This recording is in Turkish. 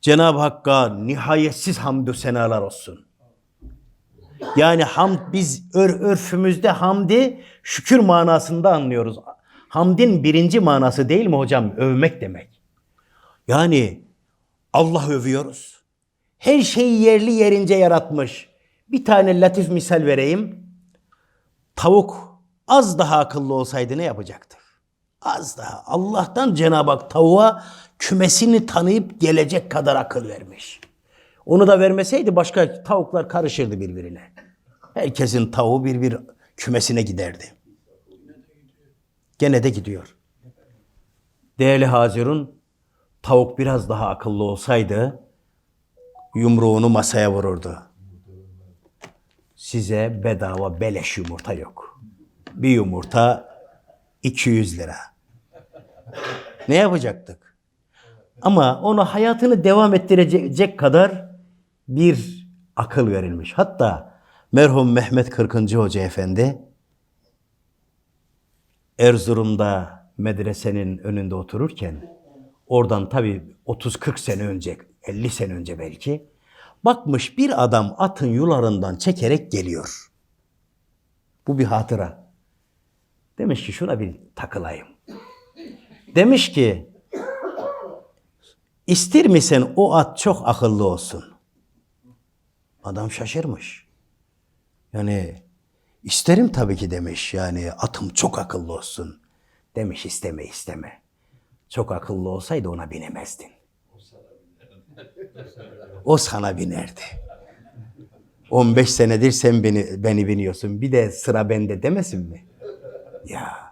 Cenab-ı Hakk'a nihayetsiz hamdü senalar olsun. Yani hamd biz ör, örfümüzde hamdi şükür manasında anlıyoruz. Hamdin birinci manası değil mi hocam? Övmek demek. Yani Allah övüyoruz. Her şeyi yerli yerince yaratmış. Bir tane latif misal vereyim. Tavuk az daha akıllı olsaydı ne yapacaktı? Az daha. Allah'tan Cenab-ı Hak tavuğa kümesini tanıyıp gelecek kadar akıl vermiş. Onu da vermeseydi başka tavuklar karışırdı birbirine. Herkesin tavuğu bir bir kümesine giderdi. Gene de gidiyor. Değerli Hazirun, tavuk biraz daha akıllı olsaydı yumruğunu masaya vururdu. Size bedava beleş yumurta yok. Bir yumurta 200 lira. Ne yapacaktık? Ama ona hayatını devam ettirecek kadar bir akıl verilmiş. Hatta merhum Mehmet Kırkıncı Hoca Efendi Erzurum'da medresenin önünde otururken oradan tabii 30-40 sene önce, 50 sene önce belki bakmış bir adam atın yularından çekerek geliyor. Bu bir hatıra. Demiş ki şuna bir takılayım. Demiş ki ister misin o at çok akıllı olsun? Adam şaşırmış. Yani isterim tabii ki demiş. Yani atım çok akıllı olsun. Demiş isteme isteme. Çok akıllı olsaydı ona binemezdin. O sana binerdi. 15 senedir sen beni, beni biniyorsun. Bir de sıra bende demesin mi? Ya